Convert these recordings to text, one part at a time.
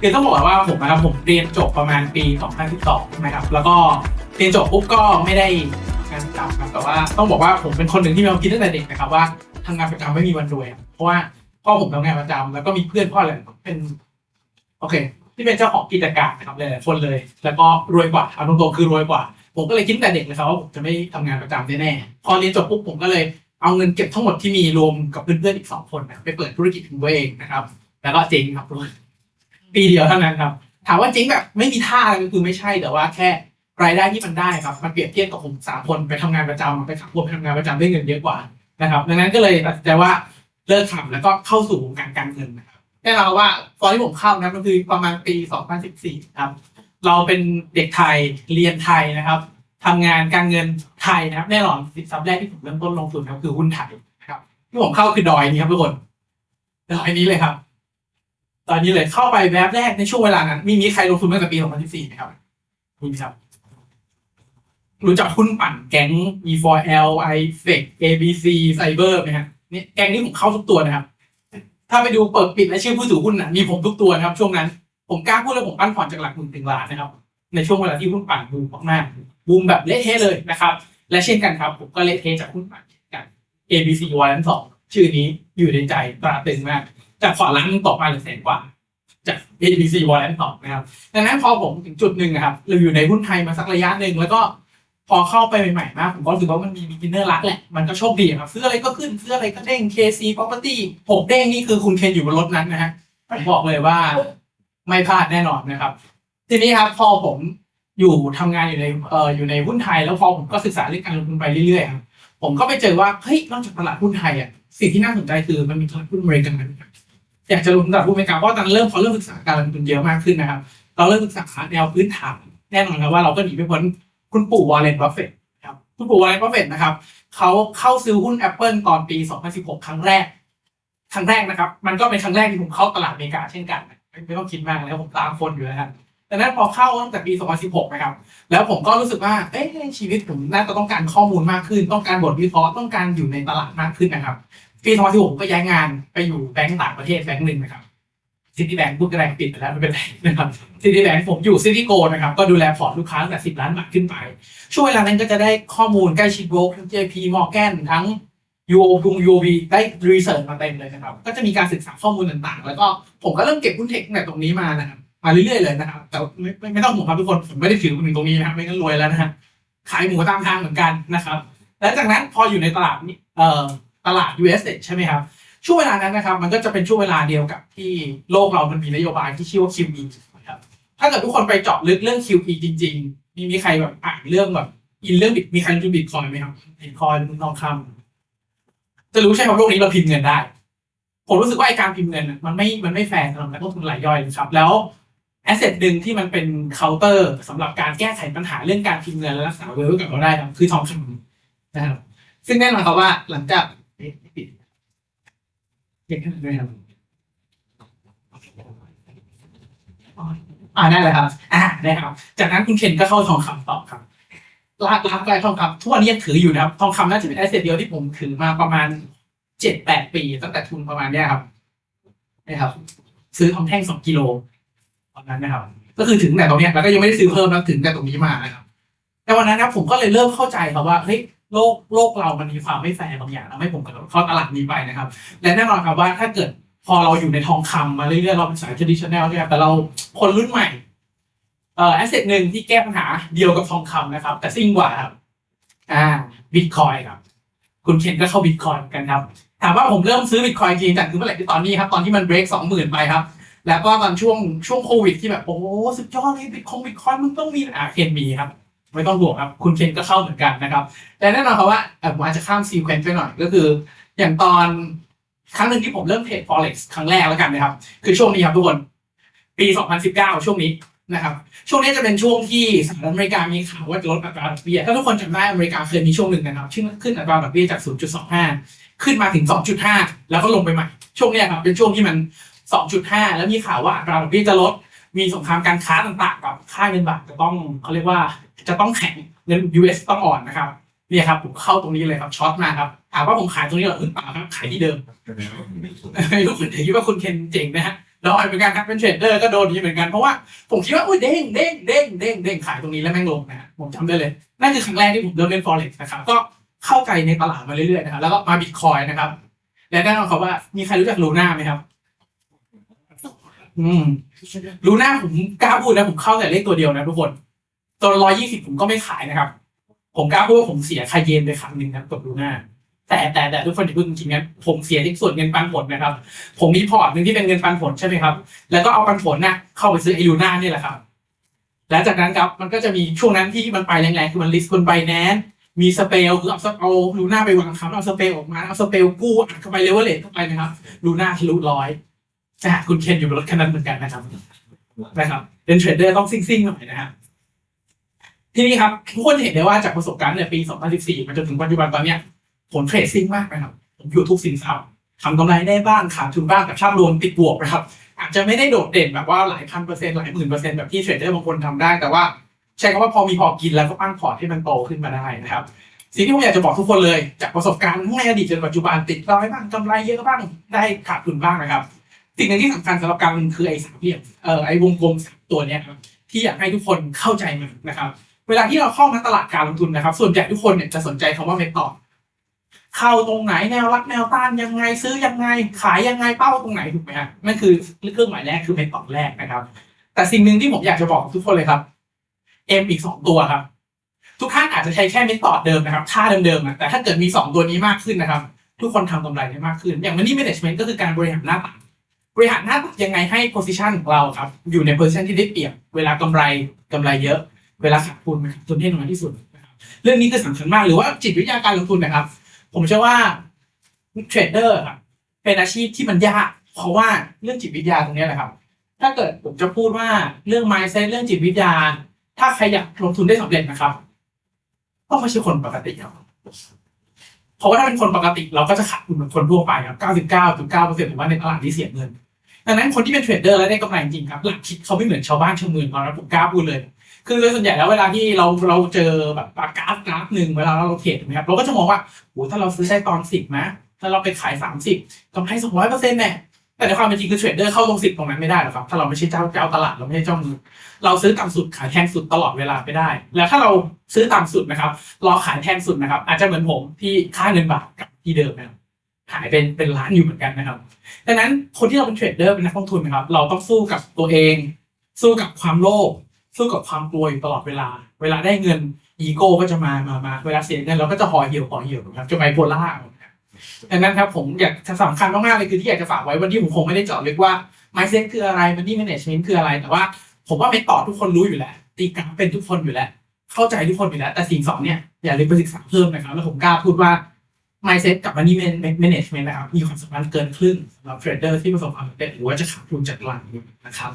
คือต้องบอกว่าผมนะครับผมเรียนจบประมาณปี 2012นะครับ แล้วก็เรียนจบปุ๊บก็ไม่ได้งานประจำครับแต่ว่าต้องบอกว่าผมเป็นคนหนึ่งที่มีความคิดตั้งแต่เด็กนะครับว่าทำงานประจำไม่มีวันรวย เพราะว่าพ่อผมทำงานประจำแล้วก็มีเพื่อนพ่ออะไรเป็น โอเค ที่เป็นเจ้าของกิจการนะครับหลายๆคนเลย แล้วก็รวยกว่าเอาตรงๆคือรวยกว่า ผมก็เลยคิดแต่เด็กเลยครับว่าผมจะไม่ทำงานประจำแน่ๆพอเรียนจบปุ๊บผมก็เลยเอาเงินเก็บทั้งหมดที่มีรวมกับเพื่อนๆอีกสองคนนะไปเปิดธุรกิจของตัวเองนะครับ แล้วก็เจ๊งครับทุกคน ปีเดียวเท่านั้นครับ ถามว่าเจ๊งแบบไม่มีท่าก็คือไม่ใช่แต่ว่าแค่รายได้ที่มันได้ครับมันเปรียบเทียบกับผมสามคนไปทำงานประจำไปขับรถไปทำงานประจำได้เงินเยอะกว่านะครับดังนั้นก็เลยตัดสินใจว่าเลิกทำแล้วก็เข้าสู่วงการการเงินนะครับแน่นอนว่าตอนที่ผมเข้านะมันคือประมาณปี 2014 ครับ เราเป็นเด็กไทยเรียนไทยนะครับทำงานการเงินไทยนะครับ แน่นอนสินทรัพย์แรกที่ผมเริ่มต้นลงทุนครับคือหุ้นไทยนะครับที่ผมเข้าคือดอยนี้ครับทุกคนดอยนี้เลยครับ ตอนนี้เลยเข้าไปแวบแรกในช่วงเวลานั้น มีมีใครลงทุนตั้งแต่ปี 2014ไหมครับมีไหมครับ รู้จักหุ้นปั่นแก๊ง E4L iFX ABC Cyber ไหมครับนี่แก๊งนี้ผมเข้าทุกตัวนะครับ ถ้าไปดูเปิดปิดและชื่อผู้ถือหุ้นน่ะมีผมทุกตัวนะครับ ช่วงนั้น ผมกล้าพูดเลยผมปั้นผ่อนจากหลักหมื่นถึงล้านนะครับ ในช่วงเวลาที่หุ้นปั่นบูมมากๆบูมแบบเละเทะเลยนะครับ และเช่นกันครับ ผมก็เละเทะจากหุ้นปั่นเช่นกัน ABC วอลเลนสองชื่อนี้อยู่ในใจตราตึงมาก จากขอล้านหนึงตกมาเหลือแสนกว่า จาก ABC วอลเลนสองนะครับดังนั้นพอผมถึงจุดหนึ่งนะครับเราอยู่ในหุ้นไทยมาสักระยะหนึ่งแล้วก็พอเข้าไปใหม่ๆมากผมก็รู้สึกว่ามันมี beginner รักแหละมันก็โชคดีครับ ซื้ออะไรก็ขึ้น ซื้ออะไรก็เด้ง KC property ผมเด้งนี่คือคุณเคนอยู่บนรถนั้นนะฮะผมบอกเลยว่าไม่พลาดแน่นอนนะครับ ทีนี้ครับพอผมอยู่ทำงานอยู่ในเอ่ออยู่ในหุ้นไทยแล้วพอผมก็ศึกษาเรื่องการลงทุนไปเรื่อยๆครับผมก็ไปเจอว่าเฮ้ยนอกจากตลาดหุ้นไทยอะสิ่งที่น่าสนใจคือมันมีตลาดหุ้นอเมริกันนะครับ อยากจะลงทุนตลาดหุ้นอเมริกาเพราะตอนเริ่มพอเริ่มศึกษาการลงทุนเยอะมากขึ้นนะครับ เราเริ่มศึกษาแนวพื้นฐานแน่นอนครับว่าเราก็หนีไม่พ้นคุณปู่วอร์เรนบัฟเฟต์ครับคุณปู่วอร์เรนบัฟเฟต์นะครับเขาเข้าซื้อหุ้น Apple ตอนปี 2016 ครั้งแรก ครั้งแรกนะครับ มันก็เป็นครั้งแรกที่ผมเข้าตลาดอเมริกาเช่นกันไม่ต้องคิดมากเลยผมตามคนอยู่นะครับดังนั้นพอเข้าตั้งแต่ปี 2016 นะครับ แล้วผมก็รู้สึกว่า เอ๊ะชีวิตผมน่าจะต้องการข้อมูลมากขึ้น ต้องการบทวิเคราะห์ ต้องการอยู่ในตลาดมากขึ้นนะครับ ปี2016ผมก็ย้ายงานไปอยู่แบงก์ต่างประเทศแบงก์หนึ่งนะครับซิตี้แบงก์พูดกระแรงปิดไปแล้วไม่เป็นไรนะครับซิตี้แบงก์ผมอยู่ซิตี้โกนะครับก็ดูแลพอร์ตลูกค้าตั้งแต่10ล้านบาทขึ้นไป ช่วงเวลานั้นก็จะได้ข้อมูลใกล้ชิดโบรกทั้ง JP Morgan ทั้ง UO ทุง UOB ได้รีเสิร์ชมาเต็มเลยนะครับ ก็จะมีการศึกษาข้อมูลต่างๆ แล้วก็ผมก็เริ่มเก็บหุ้นเทคแต่ตรงนี้มานะครับมาเรื่อยๆเลยนะครับ แต่ไม่ไม่ไมต้องห่วงครับทุกคนผมไม่ได้ถือมันถึงตรงนี้นะครับไม่งั้นรวยแล้วนะฮะขายหมูตามทางเหมือนกันนะครับ และจากนั้นพออยู่ในตลาดนี้เอ่อ ตลาด US ใช่ไหมครับ ช่วงเวลานั้นนะครับ มันก็จะเป็นช่วงเวลาเดียวกับที่โลกเรามันมีนโยบายที่ชื่อว่า QE ครับถ้าเกิดทุกคนไปเจาะลึกเรื่อง QE จริง ๆ มีมีใครแบบอ่านเรื่องแบบอินเรื่องบิตมีใครรู้บิตคอยไหมครับบิตคอยทองคำจะรู้ใช่ไหมว่าโลกนี้เราพิมพ์เงินได้ ผมรู้สึกว่าไอการพิมพ์เงินน่ะมันไม่มันไม่แฟร์สำหรับนักลงทุนรายย่อยนะครับแล้วแอสเซทหนึ่งที่มันเป็นเคาน์เตอร์สำหรับการแก้ไขปัญหาเรื่องการพิมพ์เงินและรักษาเวลกับเราได้ครับคือทองคำนะครับซึ่งแน่นอนครับว่าหลังจาก เอ๊ะปิดเก็บแค่นั้นด้วยครับอ่าได้เลยครับ อ่าได้ครับ จากนั้นคุณเคนก็เข้าทองคำต่อครับลากลากไปทองคำทุกวันนี้ยังถืออยู่นะครับ ทองคำน่าจะเป็นแอสเซทเดียวที่ผมถือมาประมาณเจ็ดแปดปีตั้งแต่ทุนประมาณเนี้ยครับนี่ครับ ซื้อทองแท่งสองกิโลตอนนั้นนะครับ ก็คือถึงแต่ตรงเนี้ยแล้วก็ยังไม่ได้ซื้อเพิ่มนะถึงแต่ตรงนี้มานะครับ แต่วันนั้นนะครับผมก็เลยเริ่มเข้าใจครับว่าเฮ้ย โลกโลกเรามันมีความไม่แฟร์บางอย่างทำให้ผมกระโดดเข้าตลาดนี้ไปนะครับ และแน่นอนครับว่าถ้าเกิดพอเราอยู่ในทองคำมาเรื่อยๆเราเป็นสาย traditional ใช่ไหมแต่เราคนรุ่นใหม่เอ่อแอสเซทหนึ่งที่แก้ปัญหาเดียวกับทองคำนะครับ แต่ซิ่งกว่าครับ อ่าบิตคอยครับ คุณเคนก็เข้าบิตคอยกันครับ ถามว่าผมเริ่มซื้อบิตคอยจริงจากคือเมื่อไหร่ที่ตอนนี้ครับ ตอนที่มันเบรกสองหมื่นไปครับ แล้วก็ตอนช่วงช่วงโควิดที่แบบ โอ้สุดยอดเลยบิตคอยบิตคอยมึงต้องมีอ่าเคนมีครับ ไม่ต้องห่วงครับคุณเคนก็เข้าเหมือนกันนะครับ แต่แน่นอนครับว่าเอ่อผมอาจจะข้ามซีเควนต์ไปหน่อยก็คือ อย่างตอนครั้งหนึ่งที่ผมเริ่มเทรด forex ครั้งแรกแล้วกันนะครับ คือช่วงนี้ครับทุกคน ปี 2019 ช่วงนี้นะครับ ช่วงนี้จะเป็นช่วงที่สหรัฐอเมริกามีข่าวว่าจะลดอัตราดอกเบี้ยถ้าทุกคนจำได้อเมริกาเคยมีช่วงหนึ่งนะครับขึ้นขึ้นอัตราดอกเบี้ยจาก 0.25 ขึ้นมาถึง 2.5 แล้วก็ลงไปใหม่ ช่วงนี้ครับเป็นช่วงที่มัน 2.5 แล้วมีข่าวว่าอัตราดอกเบี้ยจะลด มีสงครามการค้าต่างๆ กับค่าเงินบาทจะต้องเขาเรียกว่าจะต้องแข็งเงิน US ต้องอ่อนนะครับเนี่ยครับผมเข้าตรงนี้เลยครับช็อตมาครับถามว่าผมขายตรงนี้หรอเออเปล่าครับขายที่เดิมไม่รู้คุณคิดว่าคุณเคนเจ๋งนะฮะโดนเหมือนกันครับเป็นเทรดเดอร์ก็โดนอย่างนี้เหมือนกันเพราะว่าผมคิดว่าอุ้ยเด้งเด้งเด้งเด้งเด้งขายตรงนี้แล้วแม่งลงนะฮะผมจำได้เลยนั่นคือครั้งแรกที่ผมเริ่มเล่น forex นะครับก็เข้าใจในตลาดมาเรื่อยๆนะครับแล้วก็มาบิตคอยนะครับและแน่นอนครับว่ามีใครรู้จักลูน่าไหมครับ อืมลูน่าผมกล้าพูดนะผมเข้าแต่เลขตัวเดียวนะทุกคนตัวร้อยยี่สิบผมก็ไม่ขายนะครับ ผมกล้าพูดว่าผมเสียคาเยนไปครั้งหนึ่งนะกับลูน่าแต่แต่แต่ทุกคนอย่าเพิ่งจริงๆนะผมเสียที่ส่วนเงินปันผลนะครับ ผมมีพอร์ตหนึ่งที่เป็นเงินปันผลใช่ไหมครับ แล้วก็เอาปันผลน่ะเข้าไปซื้อไอลูน่านี่แหละครับและจากนั้นครับมันก็จะมีช่วงนั้นที่มันไปแรงๆคือมันลิสต์บนไบแนนมีสเปลคือเอาสเอาลูน่าไปวางคำเอาสเปลออกมาเอาสเปลกู้อัดเข้าไปเลเวลเลทเข้าไปนะครับลูน่าทะลุร้อย อะคุณเคนอยู่บนรถคันนั้นเหมือนกันนะครับนะครับเป็นเทรดเดอร์ต้องซิ่งๆหน่อยนะฮะทีนี้ครับทุกคนเห็นได้ว่าจากประสบการณ์เนี่ยปี 2014 มาจนถึงปัจจุบันตอนเนี้ยผมเทรดซิ่งมากนะครับ ผมอยู่ทุกสินทรัพย์ทำกำไรได้บ้างขาดทุนบ้างแต่ภาพรวมติดบวกนะครับ อาจจะไม่ได้โดดเด่นแบบว่าหลายพันเปอร์เซ็นต์หลายหมื่นเปอร์เซ็นต์แบบที่เทรดเดอร์บางคนทำได้ แต่ว่าใช้คำว่าพอมีพอกินแล้วก็ปั้นพอร์ตให้มันโตขึ้นมาได้นะครับสิ่งที่ผมอยากจะบอกทุกคนเลย จากประสบการณ์ทั้งในอดีตจนปัจจุบันติดร้อยบ้างกำไรเยอะบ้างได้ขาดทุนบ้างนะครับ สิ่งหนึ่งที่สำคัญสำหรับการลงทุนคือไอ้สามเหลี่ยมเอ่อไอ้วงกลมสามตัวเนี้ยครับที่อยากให้ทุกคนเข้าใจมันนะครับ เวลาที่เราเข้ามาตลาดการลงทุนนะครับ ส่วนใหญ่ทุกคนเนี่ยจะสนใจคำว่าเมธอดเข้าตรงไหนแนวรับแนวต้านยังไงซื้อยังไง ขายยังไงเป้าตรงไหนถูกไหมฮะนั่นคือเครื่องหมายแรกคือเมธอดแรกนะครับ แต่สิ่งหนึ่งที่ผมอยากจะบอกทุกคนเลยครับ M อีกสองตัวครับ ทุกท่านอาจจะใช้แค่เมธอดเดิมนะครับค่าเดิมๆนะแต่ถ้าเกิดมีสองตัวนี้มากขึ้นนะครับ ทุกคนทำกำไรได้มากขึ้น อย่าง money management ก็คือการบริหารหน้าตักบ ริหารหน้าตักยังไงให้ position ของเราครับ อยู่ใน position ที่ได้เปรียบ เวลากำไรกำไรเยอะ เวลาขาดทุนขาดทุนให้น้อยที่สุดนะครับเรื่องนี้คือสำคัญมาก หรือว่าจิตวิทยาการลงทุนนะครับ ผมเชื่อว่าเทรดเดอร์ครับเป็นอาชีพที่มันยาก เพราะว่าเรื่องจิตวิทยาตรงนี้แหละครับ ถ้าเกิดผมจะพูดว่าเรื่อง mindset เรื่องจิตวิทยา ถ้าใครอยากลงทุนได้สำเร็จนะครับต้องไม่ใช่คนปกติครับเพราะว่าถ้าเป็นคนปกติเราก็จะขาดทุนเหมือนคนทั่วไปครับ 99.9%ถือว่าในตลาดที่เสียเงิน ดังนั้นคนที่เป็นเทรดเดอร์และได้กำไรจริงครับหลักคิดเขาไม่เหมือนชาวบ้านชาวเมืองเรานะผมกล้าพูดเลย คือโดยส่วนใหญ่แล้วเวลาที่เราเราเจอแบบกราฟกราฟหนึ่งเวลาเราเทรดนะครับเราก็จะมองว่าโอ้ถ้าเราซื้อได้ตอนสิบนะถ้าเราไปขายสามสิบกำไรสองร้อยเปอร์เซ็นต์แน่แต่ในความเป็นจริงคือเทรดเดอร์เข้าตรงสิบตรงนั้นไม่ได้หรอกครับ ถ้าเราไม่ใช่เจ้าเจ้าตลาดเราไม่ใช่เจ้ามือเราซื้อต่ำสุดขายแพงสุดตลอดเวลาไม่ได้ แล้วถ้าเราซื้อต่ำสุดนะครับรอขายแพงสุดนะครับ อาจจะเหมือนผมที่ค่าเงินบาทกับที่เดิมนะครับ หายเป็นเป็นล้านอยู่เหมือนกันนะครับ ดังนั้นคนที่เราเป็นเทรดเดอร์เป็นนักลงทุนนะครับ เราต้องสู้กับตัวเอง สู้กับความโลภสู้กับความกลัวอยู่ตลอดเวลา เวลาได้เงินอีโก้ก็จะมามามาเวลาเสียเงินเราก็จะห่อเหี่ยวห่อเหี่ยวครับจะไบโพล่าดังนั้นครับผมอยากจะสำคัญมากๆเลยคือที่อยากจะฝากไว้วันนี้ผมคงไม่ได้เจาะลึกว่า mindset คืออะไร money management คืออะไร แต่ว่าผมว่าไม่ต่อทุกคนรู้อยู่แล้ว ตีกราฟเป็นทุกคนอยู่แล้ว เข้าใจทุกคนอยู่แล้ว แต่สิ่งสองเนี่ยอย่าลืมไปศึกษาเพิ่มนะครับ แล้วผมกล้าพูดว่า mindset กับ money management นะครับมีความสำคัญเกินครึ่งสำหรับเทรดเดอร์ที่ประสบความสำเร็จหรือว่าจะขาดทุนจากตลาดนะครับ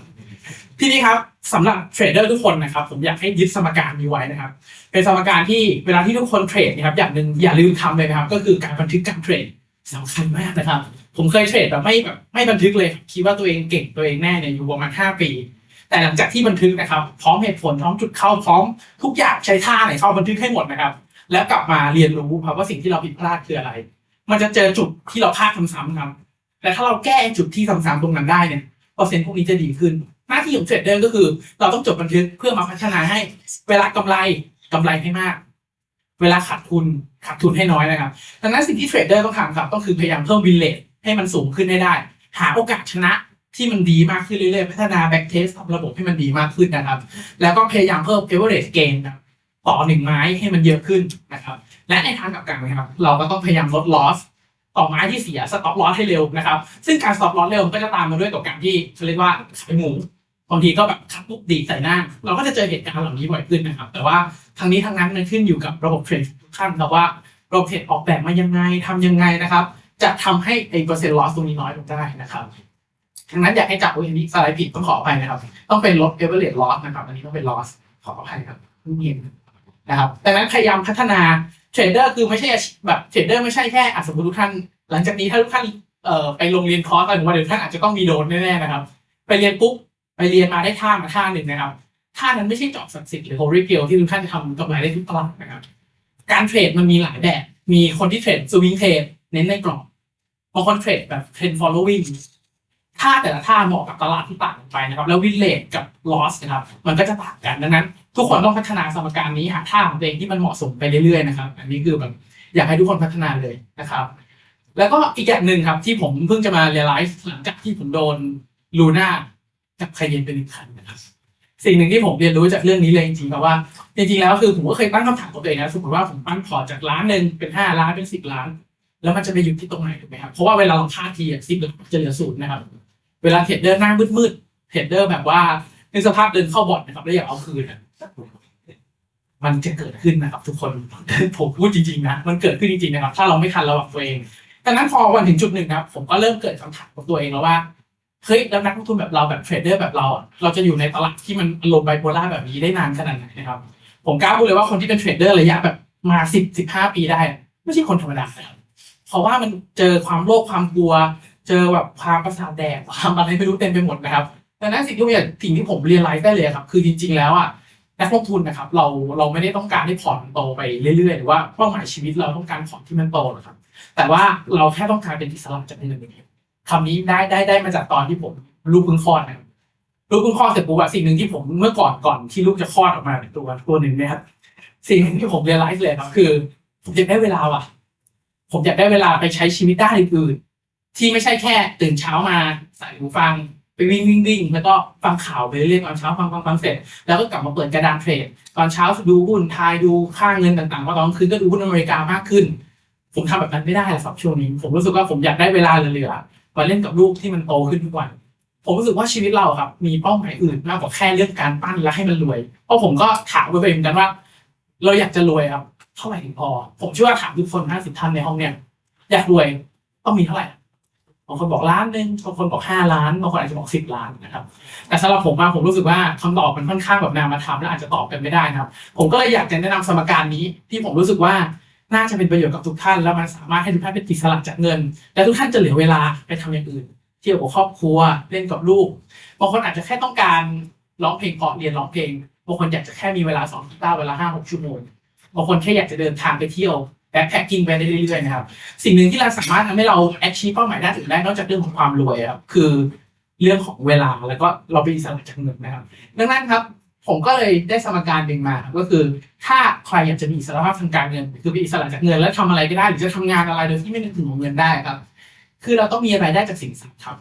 ทีนี้ครับสำหรับเทรดเดอร์ทุกคนนะครับ ผมอยากให้ยึดสมการนี้ไว้นะครับ เป็นสมการที่เวลาที่ทุกคนเทรดนะครับอย่างหนึ่งอย่าลืมทำเลยนะครับ ก็คือการบันทึกการเทรดสำคัญมากนะครับ ผมเคยเทรดแบบไม่แบบไม่บันทึกเลย คิดว่าตัวเองเก่งตัวเองแน่เนี่ยอยู่ประมาณห้าปี แต่หลังจากที่บันทึกนะครับ พร้อมเหตุผลพร้อมจุดเข้าพร้อมทุกอย่างใช้ท่าไหนเข้าบันทึกให้หมดนะครับ แล้วกลับมาเรียนรู้ครับว่าสิ่งที่เราผิดพลาดคืออะไร มันจะเจอจุดที่เราพลาดซ้ำๆครับ แต่ถ้าเราแก้จุดที่ซ้ำๆตรงนั้นได้เนี่ยเปอร์เซ็นต์พวกนี้จะดีขึ้น หน้าที่ของเทรดเดอร์ก็คือ เราต้องจดบันทึกเพื่อมาพัฒนาให้ เวลากำไรกำไรให้มาก เวลาขาดทุนขาดทุนให้น้อยนะครับดังนั้นสิ่งที่เทรดเดอร์ต้องทำครับก็คือพยายามเพิ่มวินเลทให้มันสูงขึ้นให้ได้ หาโอกาสชนะที่มันดีมากขึ้นเรื่อยๆ พัฒนาแบ็กเทสทำระบบให้มันดีมากขึ้นนะครับ แล้วก็พยายามเพิ่ม average gain ครับ ต่อหนึ่งไม้ให้มันเยอะขึ้นนะครับ และในทางกลับกันนะครับ เราก็ต้องพยายามลด loss ต่อไม้ที่เสีย stop loss ให้เร็วนะครับ ซึ่งการ stop loss เร็วก็จะตามมาด้วยกับการที่เขาเรียกว่าขายหมูบางทีก็แบบคัดปุ๊บดีใส่หน้า เราก็จะเจอเหตุการณ์เหล่านี้บ่อยขึ้นนะครับ แต่ว่าทางนี้ทางนั้นมันขึ้นอยู่กับระบบเทรดทุกขั้นครับว่าระบบเทรดออกแบบมายังไงทำยังไงนะครับ จะทำให้ไอ้เปอร์เซ็นต์ loss ตรงนี้น้อยลงได้นะครับดังนั้นอยากให้จับอันนี้สไลด์ผิดต้องขออภัยนะครับ ต้องเป็นลด average loss นะครับ อันนี้ต้องเป็น loss ขออภัยครับเพิ่งเห็น นะครับดังนั้นพยายามพัฒนาเทรดเดอร์คือไม่ใช่แบบเทรดเดอร์ไม่ใช่แค่อะสมมติทุกท่าน หลังจากนี้ถ้าทุกท่านเอ่อไปลงเรียนคอร์สอะไรผมว่าเดี๋ยวท่านอาจจะต้องมีโดนแน่ๆนะครับ ไปเรียนปุ๊บไปเรียนมาได้ท่ามาท่าหนึ่งนะครับท่านั้นไม่ใช่เจอบศักสิทธิ์หรือ holy grail ที่ทุกท่านจะทำกำไรได้ทุกตลาดนะครับ การเทรดมันมีหลายแบบ มีคนที่เทรดสวิงเทรดเน้นในกรอบบางคนเทรดแบบเทรน following ทท่าแต่ละท่าเหมาะกับตลาดที่ต่างกันไปนะครับ แล้ววินเลทกับลอสนะครับ มันก็จะต่างกันดังนั้น ทุกคนต้องพัฒนาสมการนี้หาท่าของตัวเองที่มันเหมาะสมไปเรื่อยๆนะครับ อันนี้คือแบบอยากให้ทุกคนพัฒนาเลยนะครับ แล้วก็อีกอย่างหนึ่งครับ ที่ผมเพิ่งจะมาเรียลไลซ์หลังจากที่ผมโดนลูน่ากับไคเยนเป็นหนึ่งคันนะครับ สิ่งหนึ่งที่ผมเรียนรู้จากเรื่องนี้เลยจริงๆครับว่า จริงๆแล้วคือผมก็เคยตั้งคำถามกับตัวเองนะสมมติว่าผมปั้นพอร์ตจากล้านหนึ่งเป็นห้าล้านเป็นสิบล้าน แล้วมันจะไปหยุดที่ตรงไหนถูกไหมครับเพราะว่าเวลาเราพลาดทีอะซิปจะเหลือศูนย์นะครับ เวลาเทรดเดอร์หน้ามืดๆเทรดเดอร์แบบว่าในสภาพเดินเข้าบอทนะครับแล้วอยากเอาคืนอะ มันจะเกิดขึ้นนะครับ ทุกคนผมพูดจริงๆนะมันเกิดขึ้นจริงๆนะครับ ถ้าเราไม่ทันระวังตัวเองดังนั้นพอวันถึงจุดหนึ่งครับ ผมก็เริ่มเกิดคำถามกับตัวเองแล้วว่าเฮ้ยแล้วนักลงทุนแบบเราแบบเทรดเดอร์แบบเราเราจะอยู่ในตลาดที่มันอารมณ์ไบโพล่าแบบนี้ได้นานขนาดไหนนะครับ ผมกล้าพูดเลยว่าคนที่เป็นเทรดเดอร์ระยะแบบมาสิบสิบห้าปีได้ ไม่ใช่คนธรรมดาครับเพราะว่ามันเจอความโลภความกลัว เจอแบบความประสาทแดกความอะไรไม่รู้เต็มไปหมดนะครับดังนั้นสิ่งที่ผมสิ่งที่ผมเรียนรู้ได้เลยครับ คือจริง ๆ แล้วอะ นักลงทุนนะครับ เราเราไม่ได้ต้องการให้พอร์ตมันโตไปเรื่อยๆหรือว่าเป้าหมายชีวิตเราต้องการพอร์ตที่มันโตหรอครับ แต่ว่าเราแค่ต้องการเป็นอิสระจากเงินเดียวคำนี้ได้ได้ได้มาจากตอนที่ผมลูกเพิ่งคลอดนะครับลูกเพิ่งคลอดเสร็จปุ๊บอะสิ่งหนึ่งที่ผมเมื่อก่อนก่อนที่ลูกจะคลอดออกมาเป็นตัวตัวหนึ่งนะครับสิ่งหนึ่งที่ผมเรียนรู้เลยครับคือ ผมอยากได้เวลาว่ะ ผมอยากได้เวลาไปใช้ชีวิตด้านอื่นๆที่ไม่ใช่แค่ ตื่นเช้ามาใส่หูฟัง ไปวิ่งวิ่งวิ่งแล้วก็ฟังข่าวไปเรื่อยๆตอนเช้าฟังฟังฟังเสร็จ แล้วก็กลับมาเปิดกระดานเทรด ตอนเช้าดูหุ้นทายดูค่าเงินต่างๆว่าตอนกลางคืนก็ดูหุ้นอเมริกามากขึ้น ผมทำแบบนั้นไม่ได้หรอกครับช่วงนี้ ผมรู้สึกว่าผมอยากได้เวลาเหลือๆมาเล่นกับลูกที่มันโตขึ้นทุกวัน ผมรู้สึกว่าชีวิตเราครับ มีเป้าหมายอื่นมากกว่าแค่เรื่องการปั้นและให้มันรวย เพราะผมก็ถามตัวเองเหมือนกันว่า เราอยากจะรวยครับเท่าไหร่ถึงพอ ผมเชื่อว่าถามทุกคนห้าสิบท่านในห้องเนี่ยอยากรวยต้องมีเท่าไหร่ บางคนบอกล้านหนึ่งบางคนบอกห้าล้านบางคนอาจจะบอกสิบล้านนะครับ แต่สำหรับผมมาผมรู้สึกว่าคำตอบมันค่อนข้างแบบนามธรรมและอาจจะตอบกันไม่ได้นะครับ ผมก็เลยอยากจะแนะนำสมการนี้ที่ผมรู้สึกว่าน่าจะเป็นประโยชน์กับทุกท่าน แล้วมันสามารถให้ทุกท่านเป็นอิสระจากเงิน และทุกท่านจะเหลือเวลาไปทำอย่างอื่น เที่ยวกับครอบครัวเล่นกับลูกบางคนอาจจะแค่ต้องการร้องเพลงเพราะเรียนร้องเพลงบางคนอยากจะแค่มีเวลาสอนกีตาร์เวลาห้าหกชั่วโมงบางคนแค่อยากจะเดินทางไปเที่ยว แบ็คแพคกิ้งไปได้เรื่อยๆนะครับ สิ่งหนึ่งที่เราสามารถทำให้เรา achieve เป้าหมายด้านอื่นได้นอกจากเรื่องของความรวยครับคือเรื่องของเวลาแล้วก็เราเป็นอิสระจากเงินนะครับ ดังนั้นครับผมก็เลยได้สมการหนึ่งมาก็คือ ถ้าใครอยากจะมีอิสรภาพทางการเงิน คือเป็นอิสระจากเงิน แล้วทำอะไรก็ได้หรือจะทำงานอะไรโดยที่ไม่นึกถึงของเงินได้ครับ คือเราต้องมีรายได้จากสิ่งสัตว์ครับ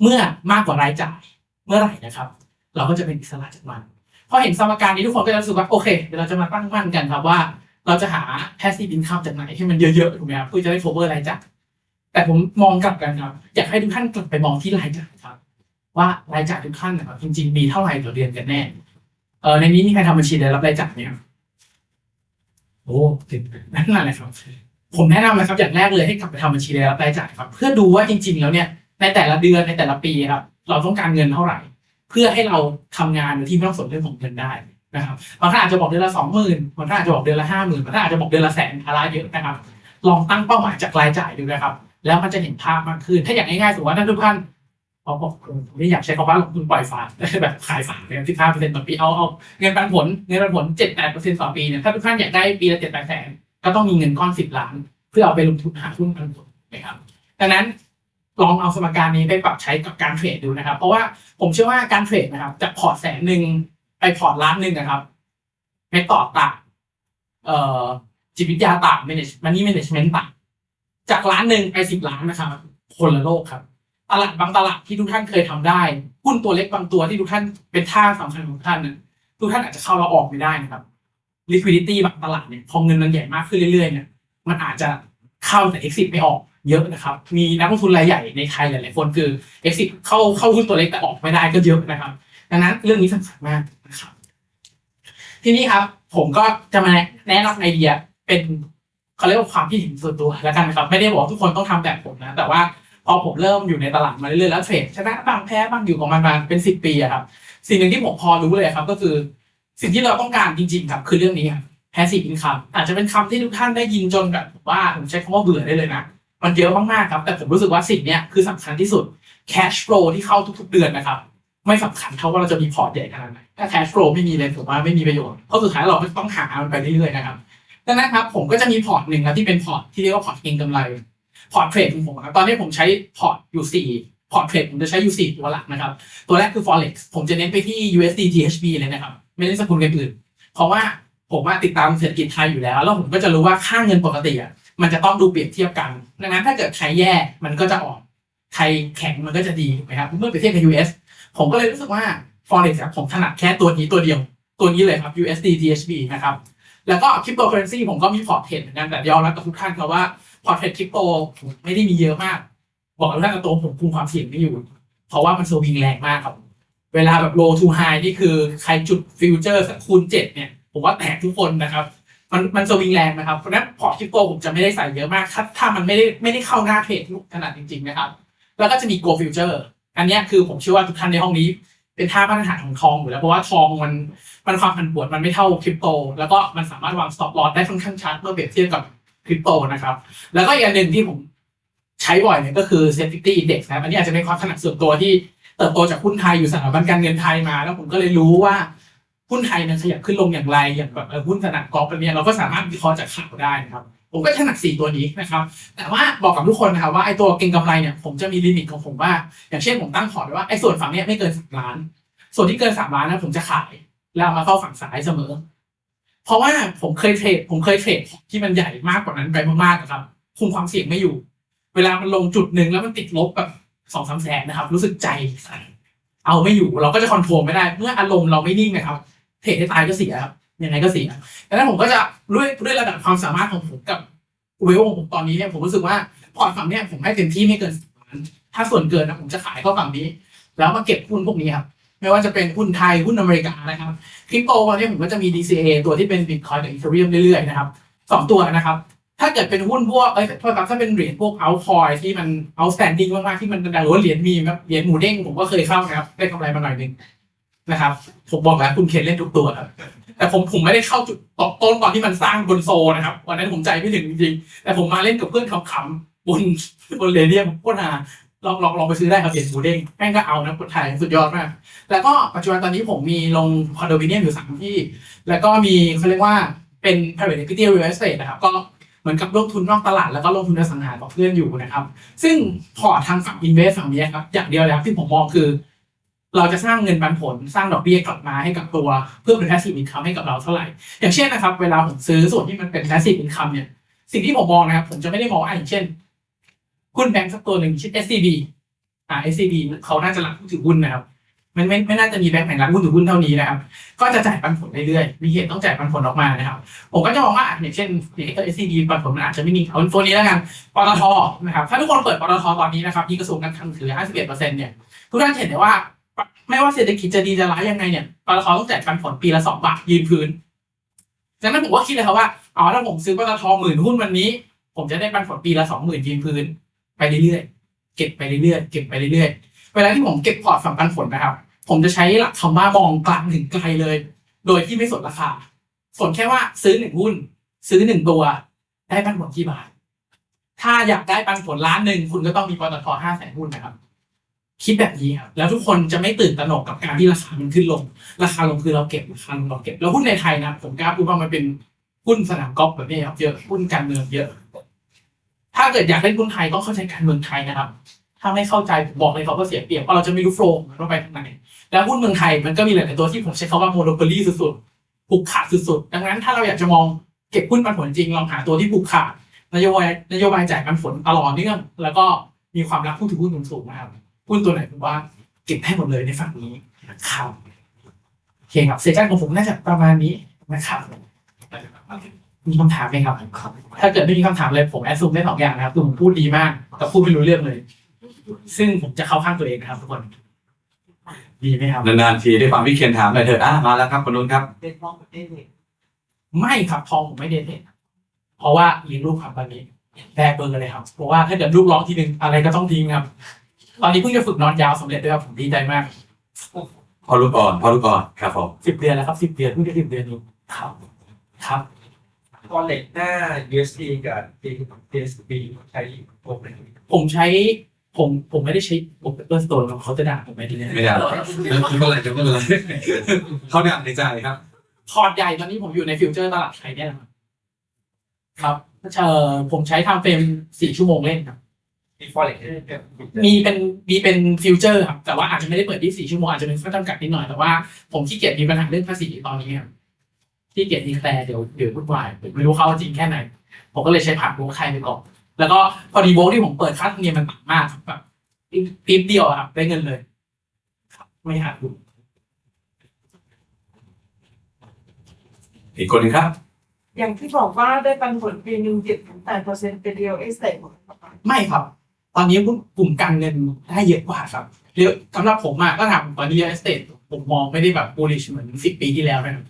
เมื่อมากกว่ารายจ่ายเมื่อไหร่นะครับ เราก็จะเป็นอิสระจากมันพอเห็นสมการนี้ทุกคนก็จะรู้สึกว่าโอเคเดี๋ยวเราจะมาตั้งมั่นกันครับว่า เราจะหา passive income จากไหนให้มันเยอะๆถูกไหมครับเพื่อจะได้ cover รายจ่ายแต่ผมมองกลับกันครับ อยากให้ทุกท่านกลับไปมองที่รายจ่ายครับ ว่ารายจ่ายทุกท่านนะครับจริง ๆ มีเท่าไหร่ต่อเดือนกันแน่เออในนี้มีใครทำบัญชีรายรับรายจ่ายไหมครับโอ้ติดนั่นแหละครับ ผมแนะนำนะครับอย่างแรกเลยให้กลับไปทำบัญชีรายรับรายจ่ายครับ เพื่อดูว่าจริง ๆ แล้วเนี่ยในแต่ละเดือนในแต่ละปีครับ เราต้องการเงินเท่าไหร่ เพื่อให้เราทำงานโดยที่ไม่ต้องสนเรื่องของเงินได้ นะครับบางท่านอาจจะบอกเดือนละสองหมื่นบางท่านอาจจะบอกเดือนละห้าหมื่นบางท่านอาจจะบอกเดือนละแสนภาระเยอะนะครับ ลองตั้งเป้าหมายจากรายจ่ายดูนะครับ แล้วมันจะเห็นภาพมากขึ้น ถ้าอย่างง่ายๆสมมติว่าท่านทุกท่านเขาบอกผมไม่อยากใช้คำว่าลงทุนปล่อยฝากแบบขายฝากเนี่ยที่ห้าเปอร์เซ็นต์ต่อปีเอาเอาเงินปันผลเงินปันผลเจ็ดแปดเปอร์เซ็นต์ต่อปีเนี่ยถ้าทุกท่านอยากได้ปีละเจ็ดแปดแสนก็ต้องมีเงินก้อนสิบล้าน เพื่อเอาไปลงทุนหาหุ้นปันผลนะครับดังนั้นลองเอาสมการนี้ไปปรับใช้กับการเทรดดูนะครับ เพราะว่าผมเชื่อว่าการเทรดนะครับจากพอร์ตแสนหนึ่ง ไปพอร์ตล้านหนึ่งนะครับเมธอดต่างเอ่อจิตวิทยาต่าง manage money management ต่าง จากล้านหนึ่งไปสิบล้านนะครับ คนละโลกครับ ตลาดบางตลาดที่ทุกท่านเคยทำได้หุ้นตัวเล็กบางตัวที่ทุกท่านเป็นท่าสำคัญของท่านนะทุกท่านอาจจะเข้าเราออกไม่ได้นะครับ liquidity บางตลาดเนี่ยพอเงินมันใหญ่มากขึ้นเรื่อยๆเนี่ยมันอาจจะเข้าแต่ exit ไม่ออกเยอะนะครับ มีนักลงทุนรายใหญ่ในไทยหลายๆคนคือ exit เข้าเข้าหุ้นตัวเล็กแต่ออกไม่ได้ก็เยอะนะครับ ดังนั้นเรื่องนี้สำคัญมากนะครับทีนี้ครับ ผมก็จะมาแนะนำไอเดียเป็นเขาเรียกว่าความคิดเห็นส่วนตัวแล้วกันนะครับ ไม่ได้บอกทุกคนต้องทำแบบผมนะ แต่ว่าพอผมเริ่มอยู่ในตลาดมาเรื่อยๆแล้วเทรดชนะบ้างแพ้บ้างอยู่กับมันมาเป็นสิบปีอะครับสิ่งหนึ่งที่ผมพอรู้เลยครับ ก็คือ สิ่งที่เราต้องการจริง ๆ ครับ คือเรื่องนี้ครับ passive income อาจจะเป็นคำที่ทุกท่านได้ยินจนแบบว่าผมใช้คำว่าเบื่อได้เลยนะ มันเยอะมากๆครับ แต่ผมรู้สึกว่าสิ่งนี้คือสำคัญที่สุด cash flow ที่เข้าทุก ๆ เดือนนะครับ ไม่สำคัญเท่าว่าเราจะมีพอร์ตใหญ่ขนาดไหนถ้า cash flow ไม่มีเลยผมว่าไม่มีประโยชน์เพราะสุดท้ายเราต้องหามันไปเรื่อยๆนะครับดังนั้นครับผมก็จะมีพอร์ตหนึ่งครับที่เป็นพอร์ตที่เรียกว่าพอร์ตเก็งกำไรพอร์ตเทรดของผมครับตอนนี้ผมใช้พอร์ตอยู่สี่พอร์ตเทรดผมจะใช้อยู่สี่ตัวหลักนะครับ ตัวแรกคือ forex ผมจะเน้นไปที่ USD THB เลยนะครับ ไม่ได้สกุลเงินอื่น เพราะว่าผมว่าติดตามเศรษฐกิจไทยอยู่แล้ว แล้วผมก็จะรู้ว่าค่าเงินปกติอะมันจะต้องดูเปรียบเทียบกันดังนั้นถ้าเกิดใครแย่มันก็จะอ่อนใครแข็งมันก็จะดีถูกไหมครับเมื่อเปรียบเทียบกับ US ผมก็เลยรู้สึกว่า forex อะผมถนัดแค่ตัวนี้ตัวเดียว ตัวนี้เลยครับ USD THB นะครับ แล้วก็คริปโตเคอเรนซีผมก็มีพอร์ตเทรดเหมือนกันแต่ยอมรับกับทุกท่านครับว่าพอร์ตเทรดคริปโตผมไม่ได้มีเยอะมาก บอกทุกท่านกับตัวผมคุมความเสี่ยงไม่อยู่ เพราะว่ามันสวิงแรงมากครับ เวลาแบบ low to high นี่คือใครจุดฟิวเจอร์สักคูณเจ็ดเนี่ย ผมว่าแตกทุกคนนะครับ มันมันสวิงแรงนะครับเพราะฉะนั้นพอร์ตคริปโตผมจะไม่ได้ใส่เยอะมากถ้าถ้ามันไม่ได้ไม่ได้เข้าหน้าเทรดขนาดจริง ๆ นะครับ แล้วก็จะมี go future อันนี้คือผมเชื่อว่าทุกท่านในห้องนี้ เป็นท่ามาตรฐานของทองอยู่แล้วเพราะว่าทองมันมันความผันผวนมันไม่เท่าคริปโต แล้วก็มันสามารถวาง stop loss ได้ค่อนข้างชัดเมื่อเปรียบเทียบกับคริปโตนะครับ แล้วก็อีกอันหนึ่งที่ผมใช้บ่อยเนี่ยก็คือ safety index นะครับอันนี้อาจจะเป็นความถนัดส่วนตัวที่เติบโตจากหุ้นไทยอยู่สถาบันการเงินไทยมา แล้วผมก็เลยรู้ว่าหุ้นไทยเนี่ยขยับขึ้นลงอย่างไรอย่างแบบหุ้นถนัดกอล์ฟอันเนี้ยเราก็สามารถวิเคราะห์จากข่าวได้นะครับ ผมก็ถนัดสี่ตัวนี้นะครับ แต่ว่าบอกกับทุกคนนะครับว่าไอ้ตัวเก็งกำไรเนี่ยผมจะมีลิมิตของผมว่า อย่างเช่นผมตั้งพอร์ตไว้ว่าไอ้ส่วนฝั่งเนี้ยไม่เกินสามล้าน ส่วนที่เกินสามล้านนะผมจะขายแล้วมาเข้าฝั่งซ้ายเสมอ เพราะว่าผมเคยเทรดผมเคยเทรดที่มันใหญ่มากกว่านั้นไปมากๆนะครับ คุมความเสี่ยงไม่อยู่ เวลามันลงจุดหนึ่งแล้วมันติดลบแบบสองสามแสนนะครับ รู้สึกใจสั่นเอาไม่อยู่เราก็จะคอนโทรลไม่ได้ เมื่ออารมณ์เราไม่นิ่งนะครับเทรดให้ตายก็เสียครับ ยังไงก็เสียดังนั้นผมก็จะด้วยด้วยระดับความสามารถของผมกับเวลของผมตอนนี้เนี่ยผมรู้สึกว่าพอร์ตฝั่งเนี้ยผมให้เต็มที่ไม่เกินสิบล้านถ้าส่วนเกินนะผมจะขายเข้าฝั่งนี้ แล้วมาเก็บหุ้นพวกนี้ครับไม่ว่าจะเป็นหุ้นไทยหุ้นอเมริกานะครับคริปโตตอนนี้ผมก็จะมี DCA ตัวที่เป็น Bitcoin กับ Ethereum เรื่อยๆนะครับสองตัวนะครับ ถ้าเกิดเป็นหุ้นพวกเอ้ยโทษครับถ้าเป็นเหรียญพวก altcoin ที่มัน outstanding มากๆที่มันดังหรือว่าเหรียญมีครับเหรียญหมูเด้งผมก็เคยเข้านะครับได้กำไรมาหน่อยนึงนะครับผมบอกแล้วคุณเคนเล่นทุกตัวครับ แต่ผมผมไม่ได้เข้าจุดตอนต้นตอนที่มันสร้างบนโซนะครับวันนั้นผมใจไม่ถึงจริงๆแต่ผมมาเล่นกับเพื่อนขำๆบนบนเรเดียมโคตรฮาลองลองลองไปซื้อได้ครับเหรียญหมูเด้งแม่งก็เอานะคนไทยสุดยอดมาก แล้วก็ปัจจุบันตอนนี้ผมมีลงคอนโดมิเนียมอยู่สามที่ แล้วก็มีเขาเรียกว่าเป็น private equity real estate นะครับ ก็เหมือนกับลงทุนนอกตลาดแล้วก็ลงทุนในสังหารกับเพื่อนอยู่นะครับ ซึ่งพอทางฝั่ง invest ฝั่งนี้ครับ อย่างเดียวเลยครับที่ผมมองคือ เราจะสร้างเงินปันผลสร้างดอกเบี้ยกลับมาให้กับตัวเพื่อเป็น passive income ให้กับเราเท่าไหร่ อย่างเช่นนะครับ เวลาผมซื้อส่วนที่มันเป็น passive income เนี่ยสิ่งที่ผมมองนะครับ ผมจะไม่ได้มองอะอย่างเช่นหุ้นแบงก์สักตัวหนึ่งเช่น SCB อ่า SCB เขาน่าจะหลักผู้ถือหุ้นนะครับมันไม่ไม่น่าจะมีแบงก์ไหนรับหุ้นถือหุ้นเท่านี้นะครับ ก็จะจ่ายปันผลเรื่อยๆ มีเหตุต้องจ่ายปันผลออกมานะครับ ผมก็จะมองว่าอย่างเช่นอย่างเอสซีดีปันผลมันอาจจะไม่มีเอาตัวนี้แล้วกัน ปตทนะครับ ถ้าทุกคนเปิดปตทตอนนี้นะครับที่กระทรวงการคลังถือ 51เนี่ย ทุกท่านเห็นได้ว่า ไม่ว่าเศรษฐกิจจะดีจะร้ายยังไงเนี่ยปตทต้องจ่ายปันผลปีละสองบาทยืนพื้นดังนั้นผมก็คิดเลยครับว่าอ๋อถ้าผมซื้อปตทหมื่นหุ้นวันนี้ ผมจะได้ปันผลปีละสองหมื่นยืนพื้น ไปเรื่อยๆเก็บไปเรื่อยๆเก็บไปเรื่อยๆเวลาที่ผมเก็บพอร์ตฝั่งปันผลนะครับ ผมจะใช้หลักคำว่ามองกลางถึงไกลเลย โดยที่ไม่สนราคาสนแค่ว่าซื้อหนึ่งหุ้น ซื้อหนึ่งตัว ได้ปันผลกี่บาทถ้าอยากได้ปันผลล้านหนึ่งคุณก็ต้องมีปตทห้าแสนหุ้นนะครับ คิดแบบนี้ครับแล้วทุกคนจะไม่ตื่นตระหนกกับการที่ราคามันขึ้นลง ราคาลงคือเราเก็บราคาลงเราเก็บแล้วหุ้นในไทยนะผมกล้าพูดว่ามันเป็นหุ้นสนามกอล์ฟแบบนี้ครับเยอะหุ้นการเมืองเยอะ ถ้าเกิดอยากเล่นหุ้นไทยต้องเข้าใจการเมืองไทยนะครับ ถ้าไม่เข้าใจผมบอกเลยเขาก็เสียเปรียบเพราะเราจะไม่รู้โฟล์มันว่าไปทางไหนแล้วหุ้นเมืองไทยมันก็มีหลายๆตัวที่ผมใช้คำว่าโมโนโพลีสุดๆผูกขาดสุดๆดังนั้นถ้าเราอยากจะมองเก็บหุ้นปันผลจริงลองหาตัวที่ผูกขาดนโยบายนโยบายจ่ายปันผลตลอดเนื่องแล้วก็มีความรักผู้ถือหุ้นสูงนะครับ หุ้นตัวไหนผมว่าเก็บให้หมดเลยในฝั่งนี้นะครับโอเคครับเซสชั่นของผมน่าจะประมาณนี้นะครับมีคำถามไหมครับ ถ้าเกิดไม่มีคำถามเลยผมแอดซูมได้สองอย่างนะครับคือผมพูดดีมากแต่พูดไม่รู้เรื่องเลย ซึ่งผมจะเข้าข้างตัวเองนะครับทุกคนดีไหมครับนานๆทีได้ฟังพี่เคนถามหน่อยเถอะอะมาแล้วครับคนนู้นครับเป็นมองประเทศเนี่ยไม่ครับทองผมไม่เดทเทรดเพราะว่าเลี้ยงลูกครับตอนนี้แรกเบอร์เลยครับ เพราะว่าถ้าเกิดลูกร้องทีหนึ่งอะไรก็ต้องทิ้งครับ ตอนนี้เพิ่งจะฝึกนอนยาวสำเร็จด้วยครับผมดีใจมากพอลูกอ่อนพอลูกอ่อนครับผมสิบเดือนแล้วครับสิบเดือนเพิ่งจะสิบเดือนนี้ครับครับตอนเล็กหน้า USD กับ DSB ใช้โปรแกรมผมใช้ผมผมไม่ได้ใช้โอเปอร์สโตนเขาจะด่าผมไม่ดีเลยไม่ได้หรอกไม่เป็นไรไม่เป็นไรเขาเนี่ยในใจครับพอร์ตใหญ่ตอนนี้ผมอยู่ในฟิวเจอร์ตลาดไทยเนี่ยนะครับ ครับเออผมใช้ทำเฟรมสี่ชั่วโมงเล่นครับ มีฟอเร็กซ์ให้เป็นมีเป็นมีเป็นฟิวเจอร์ครับแต่ว่าอาจจะไม่ได้เปิด 24 ชั่วโมงอาจจะเป็นข้อจำกัดนิดหน่อยแต่ว่าผมขี้เกียจมีปัญหาเรื่องภาษีตอนนี้ครับขี้เกียจดีแคลร์เดี๋ยวเดี๋ยววุ่นวายผมไม่รู้เขาเอาจริงแค่ไหน ผมก็เลยใช้ผ่านโบรกใครไปก่อนแล้วก็พอดีโบรกที่ผมเปิดค่าธรรมเนียมมันต่ำมากครับแบบปีบเดียวอะครับได้เงินเลยครับไม่หักดูอีกคนหนึงครับ อย่างที่บอกว่าได้ปันผลปีหนึ่งเจ็ดถึงแปดเปอร์เซ็นต์เป็นเรียลเอสเตทหมดเลยค่ะไม่ครับ ตอนนี้กลุ่มการเงินได้เยอะกว่าครับเยอะสำหรับผมอะก็ถามตอนนี้ real estate ผมมองไม่ได้แบบ bullish เหมือนสิบปีที่แล้วนะครับ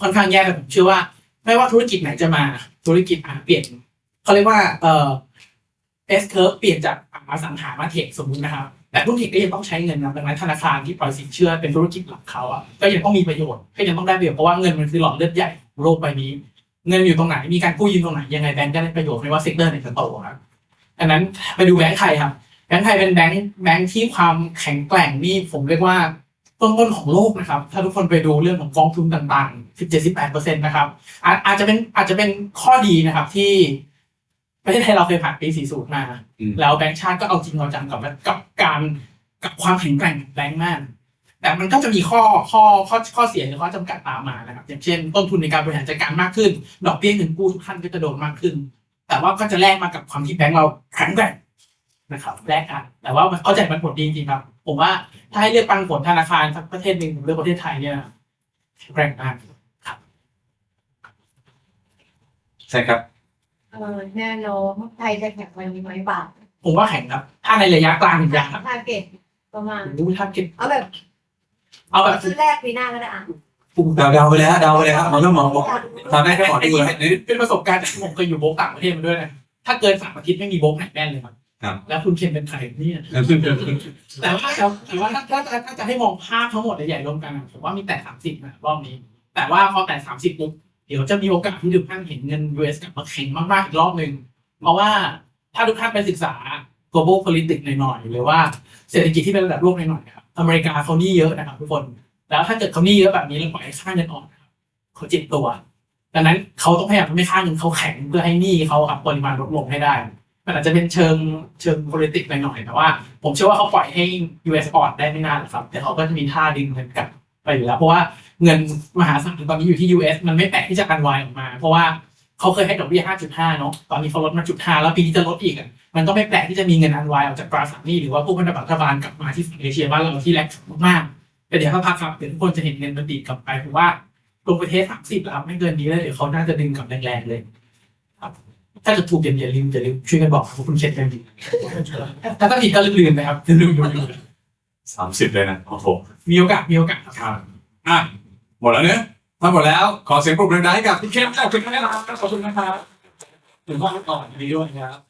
ค่อนข้างแย่แต่ผมเชื่อว่า ไม่ว่าธุรกิจไหนจะมาธุรกิจอาเปลี่ยนเขาเรียกว่าเอ่อ S curve เปลี่ยนจากอสังหามาเทคสมมุตินะครับ แต่ธุรกิจก็ยังต้องใช้เงินนะดังนั้นธนาคารที่ปล่อยสินเชื่อเป็นธุรกิจหลักเขาอะก็ยังต้องมีประโยชน์ก็ยังต้องได้ประโยชน์เพราะว่าเงินมันคือหลอดเลือดใหญ่ของโลกใบนี้ เงินอยู่ตรงไหนมีการกู้ยืมตรงไหนยังไงแบงก์ก็ได้ประโยชน์ไม่ว่าเซกเตอร์ไหนจะโตครับ ดังนั้นไปดูแบงก์ไทยครับแบงก์ไทยเป็นแบงก์แบงก์ที่ความแข็งแกร่งนี่ผมเรียกว่าต้นๆของโลกนะครับ ถ้าทุกคนไปดูเรื่องของกองทุนต่างๆ 17-18%นะครับอาอาจจะเป็นอาจจะเป็นข้อดีนะครับที่ประเทศไทยเราเคยผ่านปี 40 มาอืมแล้วแบงก์ชาติก็เอาจริงเอาจังกับกับการกับความแข็งแกร่งของแบงก์มาก แต่มันก็จะมีข้อข้อข้อข้อเสียหรือข้อจำกัดตามมานะครับ อย่างเช่น ต้นทุนในการบริหารจัดการมากขึ้น ดอกเบี้ยเงินกู้ทุกท่านก็จะโดนมากขึ้น แต่ว่าก็จะแลกมากับความที่แบงก์เราแข็งแกร่งนะครับแลกกันแต่ว่ามันเข้าใจมันผลดีจริงๆครับ ผมว่าถ้าให้เลือกปันผลธนาคารสักประเทศหนึ่งผมเลือกประเทศไทยเนี่ยแข็งแกร่งมากใช่ครับเออแน่นอนไทยจะแข่งวันนี้ไหมบาทผมว่าแข็งครับ ถ้าในระยะกลางถึงยาวครับทาร์เก็ตประมาณผมรู้ถ้าเก็บเอาแบบ เอาแบบชุดแรกปีหน้าก็ได้อะเดาเดาไปเลยฮะเดาไปเลยฮะมันก็มองบอกตอนแรกก็บอกได้ยินนิดเป็นประสบการณ์ที่ผมเคยอยู่โบกต่างประเทศมาด้วยนะถ้าเกินสามอาทิตย์ไม่มีโบกไหนแน่นเลยครับครับ แล้วคุณเคนเป็นใครเนี่ย แต่ว่าแต่ว่าถ้าถ้าถ้าถ้าจะให้มองภาพทั้งหมดใหญ่ๆรวมกันอะผมว่ามีแต่สามสิบนะรอบนี้ แต่ว่าพอแต่สามสิบปุ๊บเดี๋ยวจะมีโอกาสที่ทุกท่านเห็นเงิน US กลับมาแข็งมากๆอีกรอบหนึ่งเพราะว่าถ้าทุกท่านไปศึกษา global politics หน่อยๆหรือว่าเศรษฐกิจที่เป็นระดับโลกหน่อยๆครับอเมริกาเขาหนี้เยอะนะครับทุกคน แล้วถ้าเกิดเขาหนี้เยอะแบบนี้แล้วปล่อยให้ค่าเงินอ่อนเขาเจ็บตัวดังนั้นเขาต้องพยายามทำให้ค่าเงินเขาแข็งเพื่อให้หนี้เขาอัพปริมาณลดลงให้ได้ มันอาจจะเป็นเชิงเชิง politics หน่อยๆแต่ว่า ผมเชื่อว่าเขาปล่อยให้ US อ่อนได้ไม่นานหรอกครับ แต่เขาก็จะมีท่าดึงเงินกลับไปอยู่แล้วเพราะว่าเงินมหาศาลตอนนี้อยู่ที่ US มันไม่แปลกที่จะกันวายออกมา เพราะว่าเขาเคยให้ดอกเบี้ย 5.5 เนาะ ตอนนี้เขาลดมาจุด5แล้วปีนี้จะลดอีกอะมันก็ไม่แปลกที่จะมีเงินอันวายออกจากตราสารหนี้หรือว่าผู้พันธบัตรรัฐบาลกลับมาที่ฝั่งเอเชียบ้านเราที่แลกมาก แต่เดี๋ยวถ้าพักครับเดี๋ยวทุกคนจะเห็นเงินมันดีดกลับไปผมว่าลงประเทศ30แล้วครับไม่เกินนี้แล้วเดี๋ยวเขาน่าจะดึงกลับแรงๆเลยครับ ถ้าจะถูกอย่าอย่าลืมอย่าลืมช่วยกันบอกว่าคุณเช็ดกันดีถ้าต้องผิดก็ลืมๆนะครับลืมๆสามสิบเลยนะโอ้โหมีโอกาสมีโอกาสครับครับอะหมดแล้วเนอะถ้าหมดแล้วขอเสียงปรบมือดังๆให้กับพี่เข้มขอบคุณมากนะครับขอบคุณนะครับถึงว่าก่อนดีด้วยนะครับ